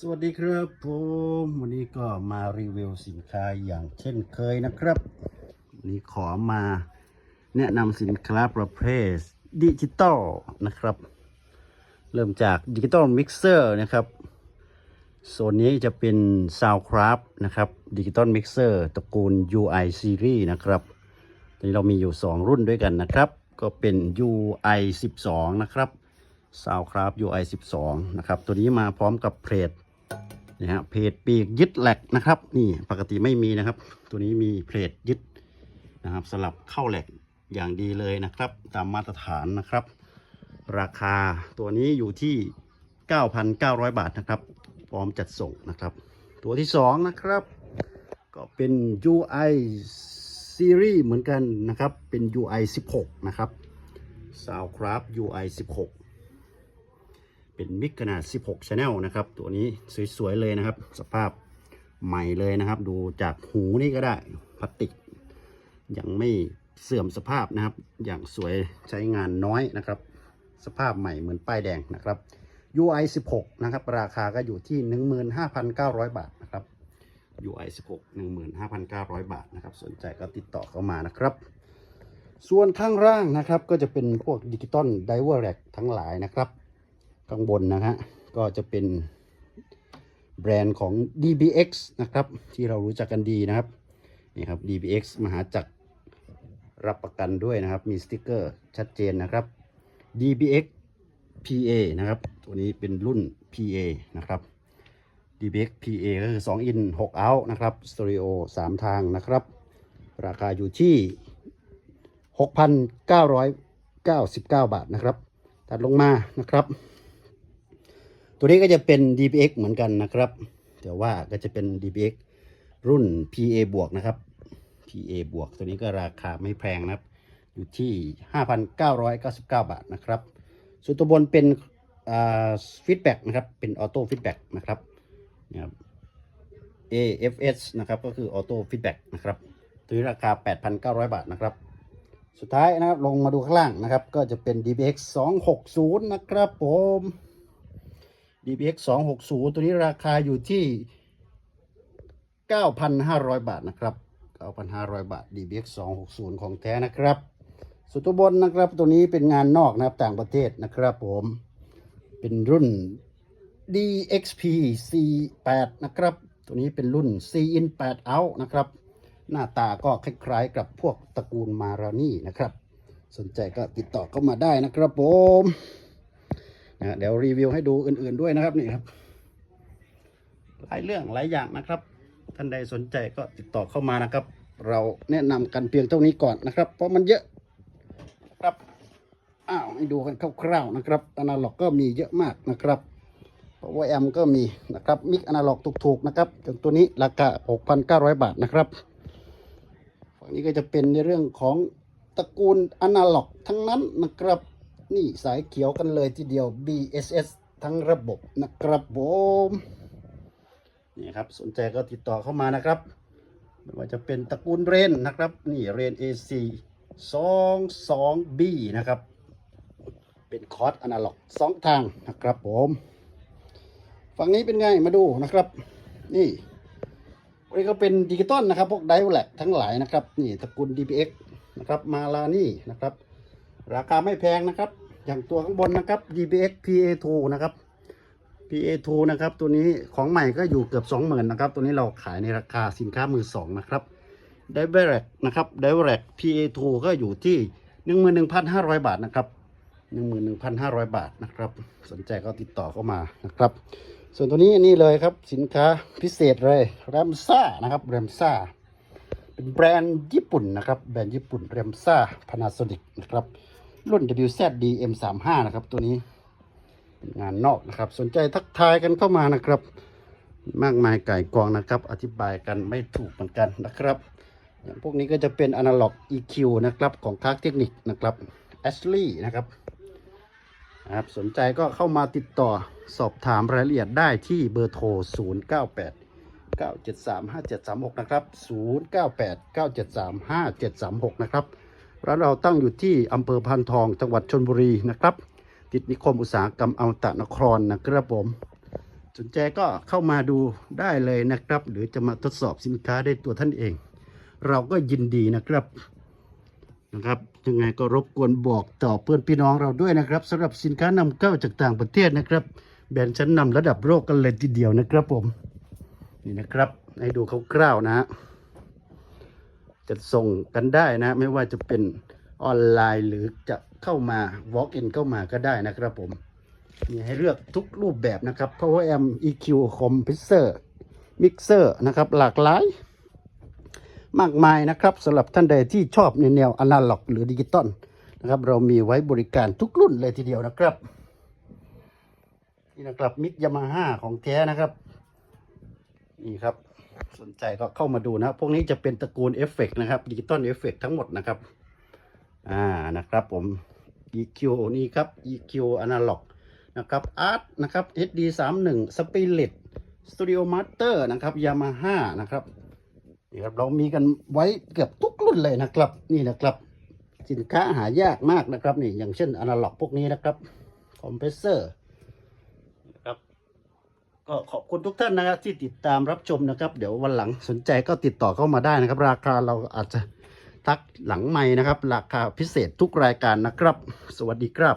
สวัสดีครับผมวันนี้ก็มารีวิวสินค้าอย่างเช่นเคยนะครับวันนี้ขอมาแนะนำสินค้าประเภทดิจิตอลนะครับ เริ่มจากดิจิตอลมิกเซอร์นะครับโซนนี้จะเป็น Soundcraft นะครับดิจิตอลมิกเซอร์ตระกูล UI Series นะครับตอนนี้เรามีอยู่ 2 รุ่นด้วยกันนะครับ ก็เป็น UI 12 นะครับ Soundcraft UI 12 นะครับ ตัวนี้มาพร้อมกับเพจ นะฮะเพจปีกยึดแหลกนะครับ นี่ปกติไม่มีนะครับ ตัวนี้มีเพจยึดนะครับสลับเข้าแหลกอย่างดีเลยนะครับ ตามมาตรฐานนะครับ ราคาตัวนี้อยู่ที่ 9,900 บาทนะครับ พร้อมจัดส่งนะครับ ตัวที่ 2 นะครับ ก็เป็น UI Series เหมือนกันนะครับ เป็น UI 16 นะครับ Soundcraft UI 16 เป็นมิกขนาด 16 Channel นะครับ ตัวนี้สวยๆเลยนะครับ สภาพใหม่เลยนะครับ ดูจากหูนี่ก็ได้พลาสติก ยังไม่เสื่อมสภาพนะครับ อย่างสวยใช้งานน้อยนะครับ สภาพใหม่เหมือนป้ายแดงนะครับ UI 16 นะครับ ราคาก็อยู่ที่ 15,900 บาทนะครับ UI 16 15,900 บาทนะครับ สนใจก็ติดต่อเข้ามานะครับ ส่วนข้างล่างนะครับก็จะเป็นพวกดิจิตอลไดเวอร์แรกทั้งหลายนะครับ ข้างบนนะฮะก็จะเป็นแบรนด์ของ DBX นะครับ ที่เรารู้จักกันดีนะครับนี่ครับ DBX มหาจักรรับประกันด้วยนะครับ มีสติกเกอร์ชัดเจนนะครับ DBX PA นะครับ ตัวนี้เป็นรุ่น PA นะครับ DBX PA ก็คือ2 in 6 out นะครับสเตอริโอ 3 ทางนะครับ ราคาอยู่ที่ 6,999 บาทนะครับ ตัดลงมานะครับ ตัวนี้ก็จะเป็น DPX เหมือนกันนะครับ แต่ว่าก็จะเป็น DPX รุ่น PA บวกนะครับ PA บวกตัวนี้ก็ราคาไม่แพงนะครับ อยู่ที่ 5,999 บาทนะครับ ส่วนตัวบนเป็นฟีดแบ็กนะครับ เป็นออโต้ฟีดแบ็กนะครับนี่ครับ AFS นะครับ ก็คือออโต้ฟีดแบ็กนะครับตัวนี้ราคา 8,900 บาทนะครับ สุดท้ายนะครับ ลงมาดูข้างล่างนะครับ ก็จะเป็น DBX 260 นะครับผม DBX 260 ตัวนี้ราคาอยู่ที่ 9,500 บาทนะครับ 9,500 บาท DBX 260 ของแท้นะครับ สุดตัวบนนะครับตัวนี้เป็นงานนอกนะครับต่างประเทศนะครับผม เป็นรุ่น DXP C8 นะครับ ตัวนี้เป็นรุ่น C in 8 out นะครับ หน้าตาก็คล้ายๆกับพวกตระกูลมารานี่นะครับ สนใจก็ติดต่อเข้ามาได้นะครับผม นะเดี๋ยวรีวิวให้ดูอื่น ๆด้วยนะครับนี่ครับ หลายเรื่องหลายอย่างนะครับ ท่านใดสนใจก็ติดต่อเข้ามานะครับ เราแนะนำกันเพียงเท่านี้ก่อนนะครับ เพราะมันเยอะครับอ้าวให้ดูกันคร่าวๆนะครับอนาล็อกก็มีเยอะมากนะครับเพราะว่าแอมก็มีนะครับมิกอนาล็อกถูกๆนะครับจนตัวนี้ราคา 6,900 บาทนะครับฝั่งนี้ก็จะเป็นในเรื่องของตระกูลอนาล็อกทั้งนั้นนะครับ นี่สายเขียวกันเลยทีเดียว BSS ทั้งระบบนะครับผมนี่ครับสนใจก็ติดต่อเข้ามานะครับไม่ว่าจะเป็นตระกูลเรนนะครับ นี่เรน AC 22B นะครับ เป็นคอร์สอนาล็อกสองทางนะครับผมฝั่งนี้เป็นไงมาดูนะครับ นี่นี่ก็เป็นดิจิตอลนะครับ พวกไดแลกทั้งหลายนะครับ นี่ตระกูล DPX นะครับมาลานี่นะครับ ราคาไม่แพงนะครับ อย่างตัวข้างบนนะครับ DPX PA2 นะครับ PA2 นะครับ ตัวนี้ของใหม่ก็อยู่เกือบ 20,000นะครับ ตัวนี้เราขายในราคาสินค้ามือสองนะครับ d i v e r e c นะครับ d i v e r e c PA2 ก็อยู่ที่ 11,500 บาทนะครับ 11,500 บาทนะครับ สนใจก็ติดต่อเข้ามานะครับ ส่วนตัวนี้นี่เลยครับสินค้าพิเศษเลยแรมซ่านะครับแรมซ่าเป็นแบรนด์ญี่ปุ่นนะครับ แบรนด์ญี่ปุ่นแรมซ่าพานาโซนิกนะครับ รุ่น WZD M35 นะครับ ตัวนี้เป็นงานนอกนะครับ สนใจทักทายกันเข้ามานะครับ มากมายไก่กองนะครับ อธิบายกันไม่ถูกเหมือนกันนะครับอย่างพวกนี้ก็จะเป็น Analog EQ นะครับ ของคาร์เทคนิคนะครับ Ashley นะครับนะครับสนใจก็เข้ามาติดต่อสอบถามรายละเอียดได้ที่เบอร์โทร 098 973 5736 นะครับ 098 973 5736 นะครับ ร้านเราตั้งอยู่ที่อำเภอพานทองจังหวัดชนบุรีนะครับ ติดนิคมอุตสาหกรรมอมตะนครนะครับผมสนใจก็เข้ามาดูได้เลยนะครับ หรือจะมาทดสอบสินค้าได้ตัวท่านเอง เราก็ยินดีนะครับนะครับยังไงก็รบกวนบอกต่อเพื่อนพี่น้องเราด้วยนะครับสำหรับสินค้านำเข้าจากต่างประเทศนะครับ แบรนด์ชั้นนำระดับโลกกันเลยทีเดียวนะครับผมนี่นะครับ ให้ดูคร่าวๆนะฮะ จะส่งกันได้นะ ไม่ว่าจะเป็นออนไลน์หรือจะเข้ามา walk in เข้ามาก็ได้นะครับผม มีให้เลือกทุกรูปแบบนะครับ Power Amp EQ Compressor Mixer นะครับหลากหลาย มากมายนะครับสำหรับท่านใดที่ชอบในแนวอนาล็อก หรือดิจิตอลนะครับ เรามีไว้บริการทุกรุ่นเลยทีเดียวนะครับนี่นะครับมิกยามาฮ่าของแท้นะครับ นี่ครับ สนใจก็เข้ามาดูนะพวกนี้จะเป็นตระกูลเอฟเฟกนะครับดิจิตอลเอฟเฟกทั้งหมดนะครับ อ่านะครับผม EQ นี่ครับ EQ Analog นะครับ Art นะครับ HD 3 1 Spirit Studio Master นะครับ Yamaha นะครับนี่ครับเรามีกันไว้เกือบทุกรุ่นเลยนะครับ นี่นะครับ สินค้าหายากมากนะครับนี่อย่างเช่น Analog พวกนี้นะครับ Compressor นะครับ ก็ขอบคุณทุกท่านนะครับที่ติดตามรับชมนะครับ เดี๋ยววันหลังสนใจก็ติดต่อเข้ามาได้นะครับ ราคาเราอาจจะทักหลังไม่นะครับ ราคาพิเศษทุกรายการนะครับ สวัสดีครับ